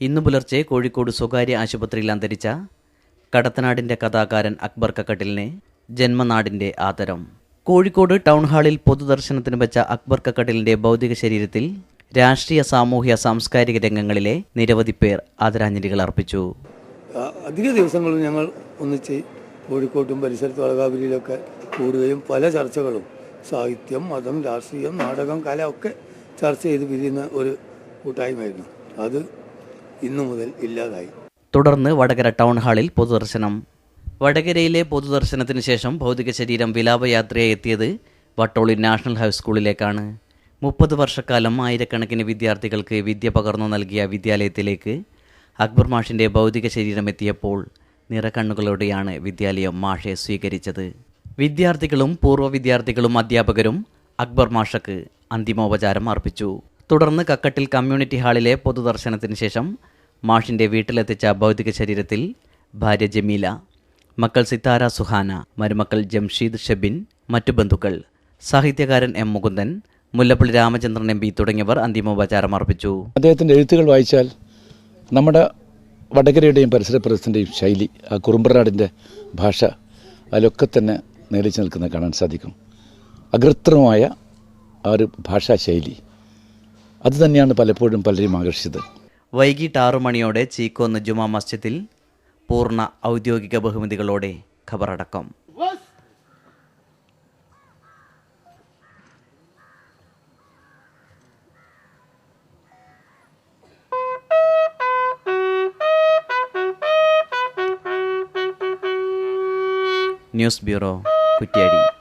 ഇന്നു പുലർച്ചെ കോഴിക്കോട് സ്വകാര്യ ആശുപത്രിയിൽ അന്തരിച്ച കടത്തനാടിന്റെ കഥാകാരൻ അക്ബർ കക്കട്ടിലിനെ ജന്മനാടിന്റെ ആദരം. കോഴിക്കോട് ടൗൺ ഹാളിൽ പൊതുദർശനത്തിന് വെച്ച അക്ബർ കക്കട്ടിലിന്റെ ഭൗതിക ശരീരത്തിൽ രാഷ്ട്രീയ സാമൂഹ്യ സാംസ്കാരിക രംഗങ്ങളിലെ നിരവധി പേർ ആദരാഞ്ജലികൾ അർപ്പിച്ചു. അധിക ദിവസങ്ങളും ഞങ്ങൾ ഒന്നിച്ച് കോഴിക്കോട്ടും പരിസരത്തും അളകാപുരിയിലൊക്കെ കൂടുകയും പല ചർച്ചകളും സാഹിത്യം മതം രാഷ്ട്രീയം നാടകം കല ഒക്കെ ചർച്ച ചെയ്ത് പിരിയുന്ന ഒരു കൂട്ടായ്മയായിരുന്നു. അത് ഇന്നു മുതൽ ഇല്ലാതായി. തുടർന്ന് വടകര ടൗൺ ഹാളിൽ പൊതുദർശനം. വടകരയിലെ പൊതുദർശനത്തിന് ശേഷം ഭൗതിക ശരീരം വിലാപയാത്രയായി എത്തിയത് വട്ടോളി നാഷണൽ ഹൈസ്കൂളിലേക്കാണ്. മുപ്പത് വർഷക്കാലം ആയിരക്കണക്കിന് വിദ്യാർത്ഥികൾക്ക് വിദ്യ പകർന്നു നൽകിയ വിദ്യാലയത്തിലേക്ക് അക്ബർ മാഷിന്റെ ഭൗതിക ശരീരം എത്തിയപ്പോൾ നിറക്കണ്ണുകളോടെയാണ് വിദ്യാലയം മാഷെ സ്വീകരിച്ചത്. വിദ്യാർത്ഥികളും പൂർവ വിദ്യാർത്ഥികളും അധ്യാപകരും അക്ബർ മാഷക്ക് അന്തിമോപചാരം അർപ്പിച്ചു. തുടർന്ന് കക്കട്ടിൽ കമ്മ്യൂണിറ്റി ഹാളിലെ പൊതുദർശനത്തിന് ശേഷം മാഷിന്റെ വീട്ടിലെത്തിച്ച ഭൗതിക ശരീരത്തിൽ ഭാര്യ ജമീല മക്കൾ സിത്താര സുഹാന മരുമക്കൾ ജംഷീദ് ഷെബിൻ മറ്റു ബന്ധുക്കൾ സാഹിത്യകാരൻ M Mukundan Mullappally Ramachandran M P തുടങ്ങിയവർ അന്തിമോപചാരം അർപ്പിച്ചു. അദ്ദേഹത്തിന്റെ എഴുത്തുകൾ വായിച്ചാൽ നമ്മുടെ വടകരയുടെയും പരിസര പ്രദേശത്തിന്റെയും ശൈലി ആ കുറുമ്പനാടിന്റെ ഭാഷ അതിലൊക്കെ തന്നെ നിലച്ചു നിൽക്കുന്നത് കാണാൻ സാധിക്കും. അകൃത്രിമമായ ആ ഒരു ഭാഷാ ശൈലി അത് തന്നെയാണ് പലപ്പോഴും പലരും ആകർഷിച്ചത്. വൈകിട്ട് ആറു മണിയോടെ ചീക്കോന്ന് ജുമാ മസ്ജിദിൽ പൂർണ ഔദ്യോഗിക ബഹുമതികളോടെ ഖബറടക്കം. News bureau Kuttiady.